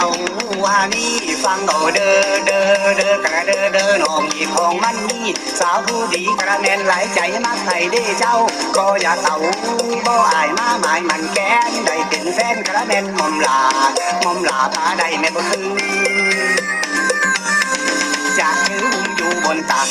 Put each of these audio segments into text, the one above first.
เาว่านี่ฟังโดเด้อเด้อเด้อกระเด้อเด้อน้องอีของมันนี่สาวผู้ดีกระแนนหลายใจมาใส่เด้เจ้า ก็อย่าเต่าบ่อายมาหมายมันแก้ได้เป็นแฟนกระแนนมอมลามอมลาพาได้แม่บ่คือจะถือ บนตัก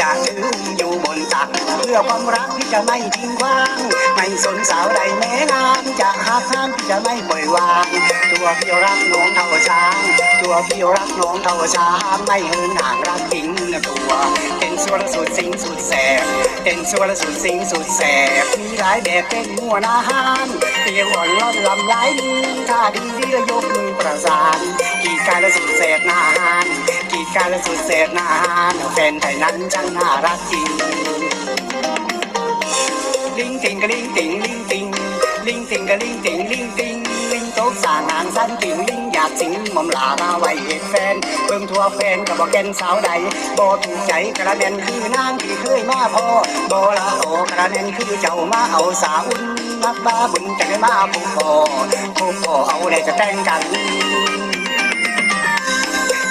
จะถืออุ้มอยู่บนตัก เพื่อความรักที่จะไม่ทิ้งว่าง ไม่สนสาวใดแม้งามจะหักห้ามที่จะไม่ปล่อยวาง ตัวพี่รักน้องเท่าช้าง ตัวพี่รักน้องเท่าช้างไม่เหินห่างรักจริงตัวเป็นสวนสุดสิงสุดแสบเป็นสวนสุดสิงสุดแสบมีหลายแบบเป็นหัวนาหานเตียวอ่อนรอดลำไหลดีถ้าดีดีแล้วยกมือประสานกีดกายและสุดแสบนาหาน กีดกันและสุดเสพนานแฟนไทยนั้นช่างน่ารักจริง ลิงติงกะลิงติงลิงติง ลิงติงกะลิงติงลิงติงลิงโต๊ะสางางสั้นติงลิงอยากสิงหมอมลามาไว้เห็ดแฟน เบิ่งทั่วแฟนกับบอกแกนสาวใดบ่ถูกใจกระเด็นคือนางที่เคยมาพอบ่ละโอกระเด็นคือเจ้ามาเอาสาวอุ่นนับ้าบุญจะได้มาผูกคอผูกคอเอาได้จะแต่งกัน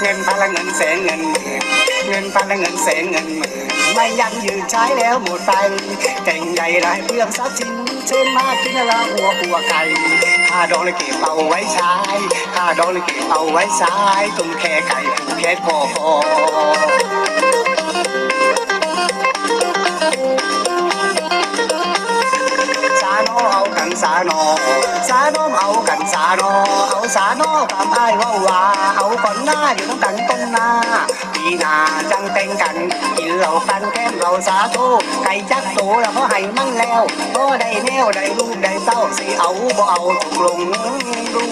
งินพันละเงินแสนเงินหมื่นเงินพันละเงินแสนเงินหมื่นไม่ยังยืนใช้แล้วหมดไปแต่งใหญ่ไรเพื่องทรัพย์สินเชิญมากินละหัวหัวไก่ข้าดองเลยเก็บเอาไว้ใช้ข้าดองเลยเก็บเอาไว้ใช้ตุ้มแค่ไก่ผูกแค่คอ สาโนสาโนเอากันสาโนเอาสาโนตามไอ้ว่าว่าเอาก่อนหน้าอยู่ต้องกันต้นหน้าปีหน้าจังเต็งกันกินเหล่าฟันแก้มเราสาธุไก่จักโตแล้วก็ให้มันแล้วก็ได้แนวได้ลูกได้เต้าสิเอาบ่เอาตกลงดู